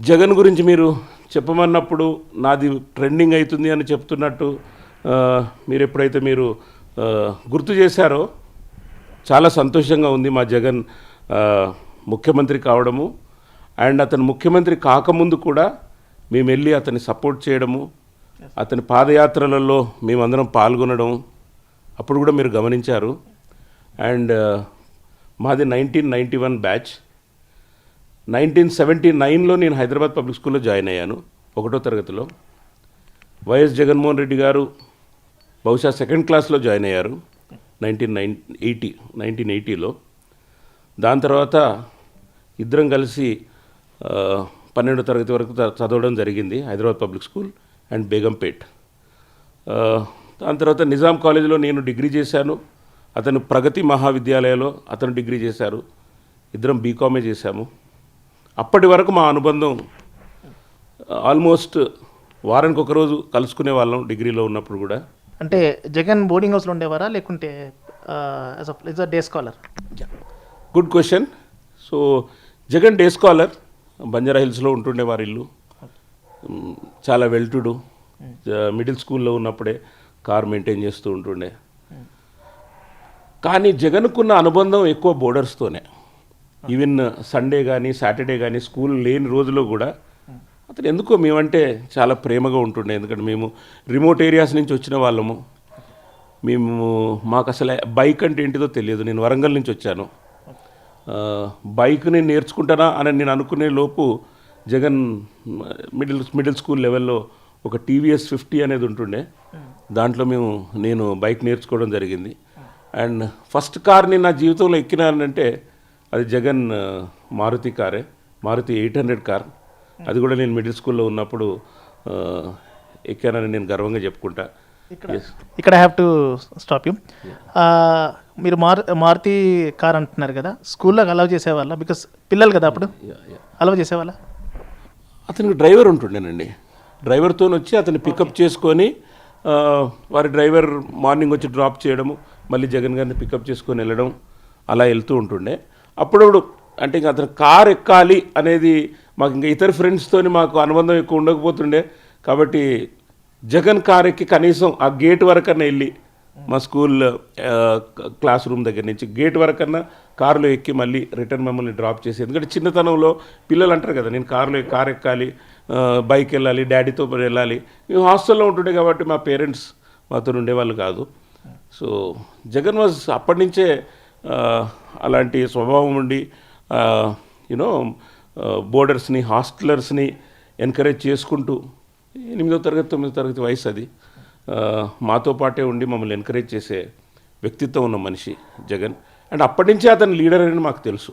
జగన్ గురించి మీరు చెప్పమన్నప్పుడు నాది ట్రెండింగ్ అవుతుంది అని చెప్తున్నట్టు మీరు ఎప్పుడైతే మీరు గుర్తు చేశారో చాలా సంతోషంగా ఉంది మా జగన్ ముఖ్యమంత్రి కావడము. అండ్ అతను ముఖ్యమంత్రి కాకముందు కూడా మేము వెళ్ళి అతన్ని సపోర్ట్ చేయడము. అతని పాదయాత్రలలో మేమందరం పాల్గొనడం అప్పుడు కూడా మీరు గమనించారు. అండ్ మాది nineteen ninety one batch nineteen seventy నైన్లో నేను హైదరాబాద్ పబ్లిక్ స్కూల్లో జాయిన్ అయ్యాను ఒకటో తరగతిలో. వైఎస్ జగన్మోహన్ రెడ్డి గారు బహుశా సెకండ్ క్లాస్లో జాయిన్ అయ్యారు నైన్టీన్ నైన్ ఎయిటీ నైన్టీన్ ఎయిటీలో. దాని తర్వాత ఇద్దరం కలిసి పన్నెండో తరగతి వరకు చదవడం జరిగింది Hyderabad public school and Begumpet. దాని తర్వాత నిజాం కాలేజీలో నేను డిగ్రీ చేశాను అతను ప్రగతి మహావిద్యాలయంలో అతను డిగ్రీ చేశారు ఇద్దరం బీకామే చేశాము. అప్పటి వరకు మా అనుబంధం ఆల్మోస్ట్ వారానికి ఒకరోజు కలుసుకునే వాళ్ళం డిగ్రీలో ఉన్నప్పుడు కూడా. అంటే జగన్ బోర్డింగ్ హౌస్లో ఉండేవారా? లేకుంటే day scholar good question so Jagan day scholar Banjara హిల్స్లో ఉంటుండే వారి ఇల్లు. చాలా వెల్టుడు మిడిల్ స్కూల్లో ఉన్నప్పుడే కార్ మెయింటైన్ చేస్తూ ఉంటుండే. కానీ జగన్కున్న అనుబంధం ఎక్కువ బోర్డర్స్తోనే ఈవెన్ సండే కానీ సాటర్డే కానీ స్కూల్ లేని రోజులో కూడా అతను ఎందుకో మేమంటే చాలా ప్రేమగా ఉంటుండే. ఎందుకంటే మేము రిమోట్ ఏరియాస్ నుంచి వచ్చిన వాళ్ళము. మేము మాకు అసలు బైక్ అంటే ఏంటిదో తెలియదు. నేను వరంగల్ నుంచి వచ్చాను. బైక్ నేను నేర్చుకుంటానా అని నేను అనుకునే లోపు జగన్ మిడిల్ మిడిల్ స్కూల్ లెవెల్లో ఒక టీవీఎస్ ఫిఫ్టీ అనేది ఉంటుండే. దాంట్లో మేము నేను బైక్ నేర్చుకోవడం జరిగింది. అండ్ ఫస్ట్ కార్ని నా జీవితంలో ఎక్కినానంటే అది జగన్ మారుతి కారే మారుతి ఎయిట్ హండ్రెడ్ కార్. అది కూడా నేను మిడిల్ స్కూల్లో ఉన్నప్పుడు ఎక్కానని నేను గర్వంగా చెప్పుకుంటా. ఇక్కడ హ్యావ్ టు స్టాప్ యూ మీరు మారు మారుతి కార్ అంటున్నారు కదా స్కూల్లో అలౌ చేసేవాళ్ళ? బికాస్ పిల్లలు కదా అప్పుడు? Yeah, yeah. అలౌ చేసేవాళ్ళ? అతనికి డ్రైవర్ ఉంటుండేనండి. డ్రైవర్తో వచ్చి అతన్ని పికప్ చేసుకొని వారి డ్రైవర్ మార్నింగ్ వచ్చి డ్రాప్ చేయడము మళ్ళీ జగన్ గారిని పికప్ చేసుకొని వెళ్ళడం అలా వెళ్తూ ఉంటుండే. అప్పుడప్పుడు అంటే ఇంకా అతను కార్ ఎక్కాలి అనేది మాకు ఇంకా ఇతర ఫ్రెండ్స్తోని మాకు అనుబంధం ఎక్కువ ఉండకపోతుండే. కాబట్టి జగన్ కార్ ఎక్కి కనీసం ఆ గేట్ వరకన్నా వెళ్ళి మా స్కూల్ క్లాస్ రూమ్ దగ్గర నుంచి గేట్ వరకన్నా కారులో ఎక్కి మళ్ళీ రిటర్న్ మమ్మల్ని డ్రాప్ చేసి ఎందుకంటే చిన్నతనంలో పిల్లలు అంటారు కదా నేను కారులో కార్ ఎక్కాలి బైక్ వెళ్ళాలి డాడీతో వెళ్ళాలి. మేము హాస్టల్లో ఉంటుండే కాబట్టి మా పేరెంట్స్ మాతో ఉండేవాళ్ళు కాదు. సో జగన్ వాజ్ అప్పటి నుంచే అలాంటి స్వభావం ఉండి యూనో బోర్డర్స్ని హాస్టలర్స్ని ఎంకరేజ్ చేసుకుంటూ ఎనిమిదో తరగతి తొమ్మిదో తరగతి వయసు అది మాతో పాటే ఉండి మమ్మల్ని ఎంకరేజ్ చేసే వ్యక్తిత్వం ఉన్న మనిషి జగన్. అండ్ అప్పటి నుంచే అతను లీడర్ అని మాకు తెలుసు.